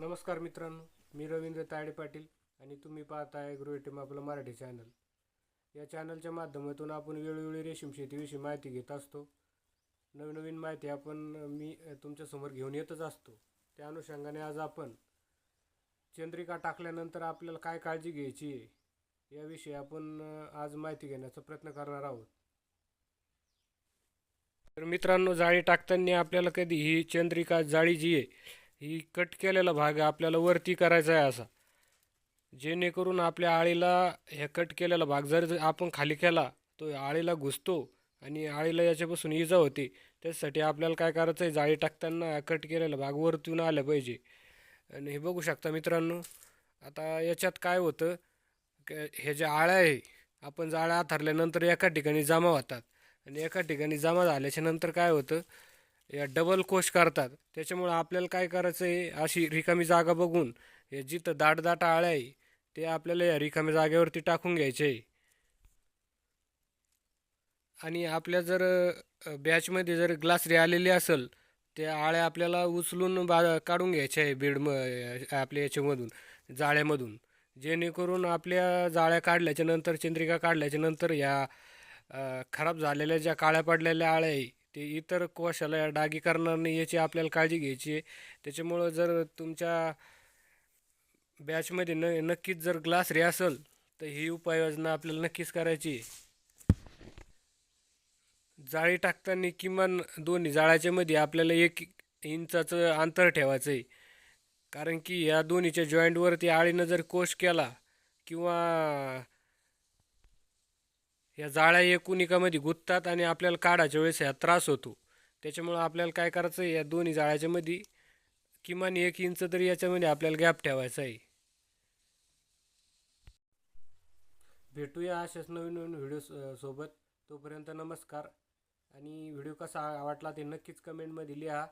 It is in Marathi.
नमस्कार मित्रांनो मी रवींद्र ताडे पाटील आणि तुम्ही पाहताय गृहटेम आपलं मराठी चॅनल या चॅनलच्या माध्यमातून आपण वेळोवेळी रेशीम शेतीविषयी माहिती घेत असतो. नवीन माहिती आपण मी तुमच्यासमोर घेऊन येतच असतो. त्या अनुषंगाने आज आपण चंद्रिका टाकल्यानंतर आपल्याला काय काळजी घ्यायची आहे याविषयी आपण आज माहिती घेण्याचा प्रयत्न करणार आहोत. तर मित्रांनो जाळी टाकताना आपल्याला कधी ही चंद्रिका जाळी जी आहे ही कट केलेला भाग आपल्याला वरती करायचा आहे असा. जेणेकरून आपल्या आळीला ह्या कट केलेला भाग जर आपण खाली केला तो आळीला घुसतो आणि आळीला याच्यापासून इजा होते त्यासाठी आपल्याला काय करायचं आहे जाळी टाकताना कट केलेला भाग वरतून आला पाहिजे. आणि हे बघू शकता मित्रांनो आता याच्यात काय होतं हे जे आळ्या आहे आपण जाळ्या आथरल्यानंतर एका ठिकाणी जमा होतात. आणि एका ठिकाणी जमा झाल्याच्यानंतर काय होतं या डबल कोश करतात. त्याच्यामुळं आपल्याला काय करायचं आहे? अशी रिकामी जागा बघून हे जिथं दाट दाट आळ्या आहे ते आपल्याला या रिकाम्या जागेवरती टाकून घ्यायचे आहे. आणि आपल्या जर बॅचमध्ये जर ग्लासरी आलेली असेल त्या आळ्या आपल्याला उचलून बा काढून घ्यायच्या आहे बेड म आपल्या याच्यामधून जाळ्यामधून. जेणेकरून आपल्या जाळ्या काढल्याच्या नंतर चंद्रिका काढल्याच्या नंतर या खराब झालेल्या ज्या काळ्या पडलेल्या आळ्या आहे ते इतर कोशाला डागी करणार नाही याची आपल्याला काळजी घ्यायची आहे. त्याच्यामुळं जर तुमच्या बॅचमध्ये न नक्कीच जर ग्लास रे असेल तर ही उपाययोजना आपल्याला नक्कीच करायची आहे. जाळी टाकताना किमान दोन्ही जाळ्याच्या मध्ये आपल्याला एक इंचाचं अंतर ठेवायचं आहे. कारण की या दोन्हीच्या जॉईंटवरती आळीनं जर कोश केला किंवा या जाळ्या एकुनिकामध्ये गुंततात आणि आपल्याला काढायच्या वेळेस ह्या त्रास होतो. त्याच्यामुळं आपल्याला काय करायचं आहे या दोन्ही जाळ्याच्यामध्ये किमान एक इंच तरी याच्यामध्ये आपल्याला गॅप ठेवायचा आहे. भेटूया अशाच नवीन नवीन व्हिडिओ सोबत. तोपर्यंत नमस्कार. आणि व्हिडिओ कसा वाटला ते नक्कीच कमेंटमध्ये लिहा.